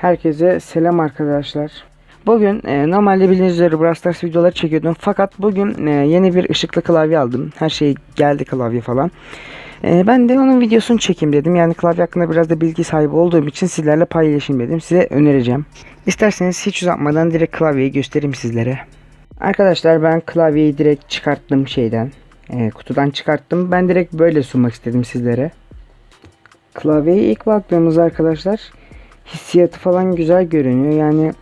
Herkese selam arkadaşlar. Bugün e, normalde bildiğiniz üzere Brawl Stars videoları çekiyordum. Fakat bugün e, yeni bir ışıklı klavye aldım. Her şey geldi klavye falan. E, ben de onun videosunu çekeyim dedim. Yani klavye hakkında biraz da bilgi sahibi olduğum için sizlerle paylaşayım dedim. Size önereceğim. İsterseniz hiç uzatmadan direkt klavyeyi göstereyim sizlere. Arkadaşlar ben klavyeyi direkt çıkarttım şeyden. e, kutudan çıkarttım. Ben direkt böyle sunmak istedim sizlere. Klavyeye ilk baktığımızda arkadaşlar hissiyatı falan güzel görünüyor. Yani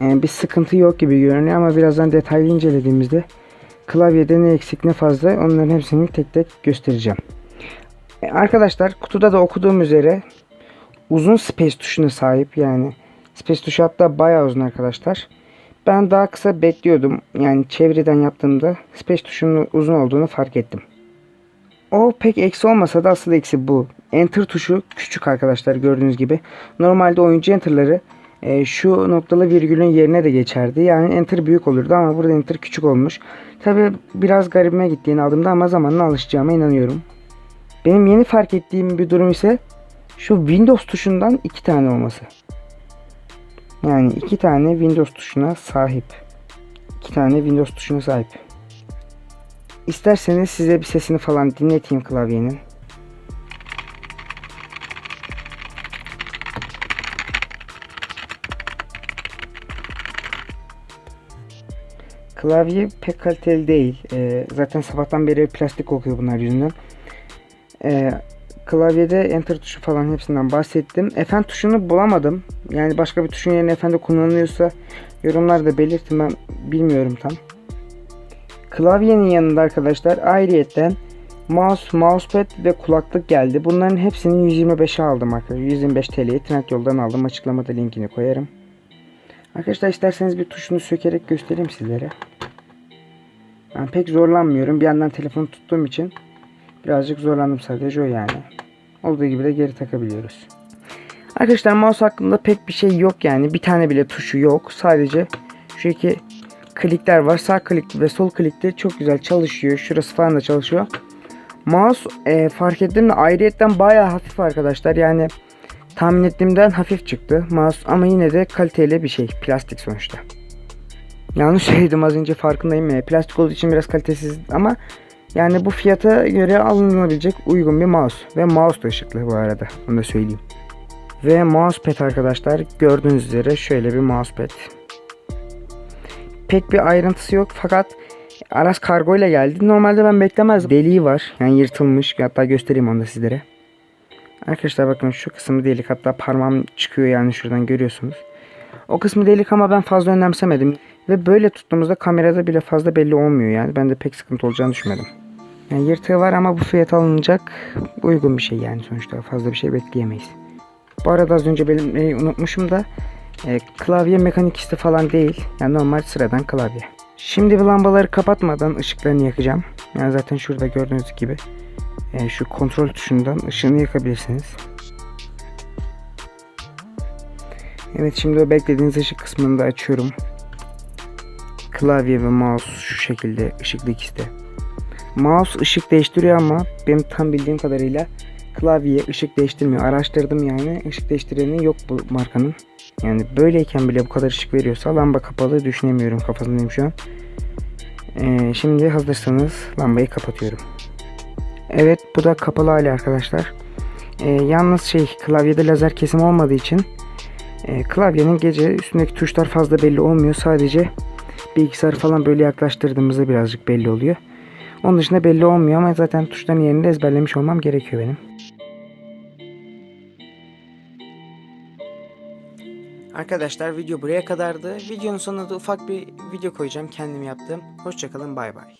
e, bir sıkıntı yok gibi görünüyor ama birazdan detaylı incelediğimizde klavyede ne eksik ne fazla onların hepsini tek tek göstereceğim. E, arkadaşlar kutuda da okuduğum üzere uzun space tuşuna sahip yani space tuşu hatta bayağı uzun arkadaşlar. Ben daha kısa bekliyordum. Yani çevreden yaptığımda space tuşunun uzun olduğunu fark ettim. O pek eksi olmasa da asıl eksi bu. Enter tuşu küçük arkadaşlar gördüğünüz gibi. Normalde oyuncu enter'ları e, şu noktalı virgülün yerine de geçerdi. Yani enter büyük olurdu ama burada enter küçük olmuş. Tabi biraz garibime gittiğini aldığımda ama zamanla alışacağıma inanıyorum. Benim yeni fark ettiğim bir durum ise şu Windows tuşundan iki tane olması. Yani iki tane Windows tuşuna sahip. İki tane Windows tuşuna sahip. İsterseniz size bir sesini falan dinleteyim klavyenin. Klavye pek kaliteli değil. Ee, zaten sabahtan beri plastik kokuyor bunlar yüzünden. Ee, klavyede enter tuşu falan hepsinden bahsettim. Fn tuşunu bulamadım. Yani başka bir tuşun yerine Fn'de kullanılıyorsa yorumlarda belirtin ben bilmiyorum tam. Klavyenin yanında arkadaşlar ayrıyetten mouse, mousepad ve kulaklık geldi. Bunların hepsini 125'e aldım arkadaşlar. 125 TL'ye Trendyol'dan aldım. Açıklamada linkini koyarım. Arkadaşlar isterseniz bir tuşunu sökerek göstereyim sizlere. Ben pek zorlanmıyorum. Bir yandan telefonu tuttuğum için birazcık zorlandım sadece o yani. Olduğu gibi de geri takabiliyoruz. Arkadaşlar mouse hakkında pek bir şey yok yani. Bir tane bile tuşu yok. Sadece şu iki klikler var. Sağ klik ve sol klikte çok güzel çalışıyor. Şurası falan da çalışıyor. Mouse e, fark ettim de ayrıyetten bayağı hafif arkadaşlar. Yani tahmin ettiğimden hafif çıktı mouse ama yine de kaliteli bir şey. Plastik sonuçta. Yanlış söyledim az önce farkındayım. ya. Plastik olduğu için biraz kalitesiz ama yani bu fiyata göre alınabilecek uygun bir mouse. Ve mouse da ışıklı bu arada. Onu da söyleyeyim. Ve mousepad arkadaşlar gördüğünüz üzere şöyle bir mousepad. Pek bir ayrıntısı yok fakat Aras kargo ile geldi. Normalde ben beklemezdim. Deliği var. Yani yırtılmış. Hatta göstereyim onu da sizlere. Arkadaşlar bakın şu kısmı delik. Hatta parmağım çıkıyor yani şuradan görüyorsunuz. O kısmı delik ama ben fazla önemsemedim. Ve böyle tuttuğumuzda kamerada bile fazla belli olmuyor yani. Ben de pek sıkıntı olacağını düşünmedim. Yani yırtığı var ama bu fiyat alınacak uygun bir şey yani sonuçta. Fazla bir şey bekleyemeyiz. Bu arada az önce belirtmeyi unutmuşum da e, klavye mekanikisti falan değil. Yani normal sıradan klavye. Şimdi bu lambaları kapatmadan ışıklarını yakacağım. Yani zaten şurada gördüğünüz gibi e, şu kontrol tuşundan ışığını yakabilirsiniz. Evet şimdi o beklediğiniz ışık kısmını da açıyorum. Klavye ve mouse şu şekilde ışıklı ikisi de. Mouse ışık değiştiriyor ama benim tam bildiğim kadarıyla klavye ışık değiştirmiyor. Araştırdım yani ışık değiştireni yok bu markanın. Yani böyleyken bile bu kadar ışık veriyorsa lamba kapalı düşünemiyorum kafasındayım şu an. Ee, şimdi hazırsanız lambayı kapatıyorum. Evet bu da kapalı hali arkadaşlar. Ee, yalnız şey klavyede lazer kesim olmadığı için e, klavyenin gece üstündeki tuşlar fazla belli olmuyor. Sadece bilgisayar falan böyle yaklaştırdığımızda birazcık belli oluyor. Onun dışında belli olmuyor ama zaten tuşların yerini de ezberlemiş olmam gerekiyor benim. Arkadaşlar video buraya kadardı. Videonun sonunda da ufak bir video koyacağım kendim yaptığım. Hoşçakalın bay bay.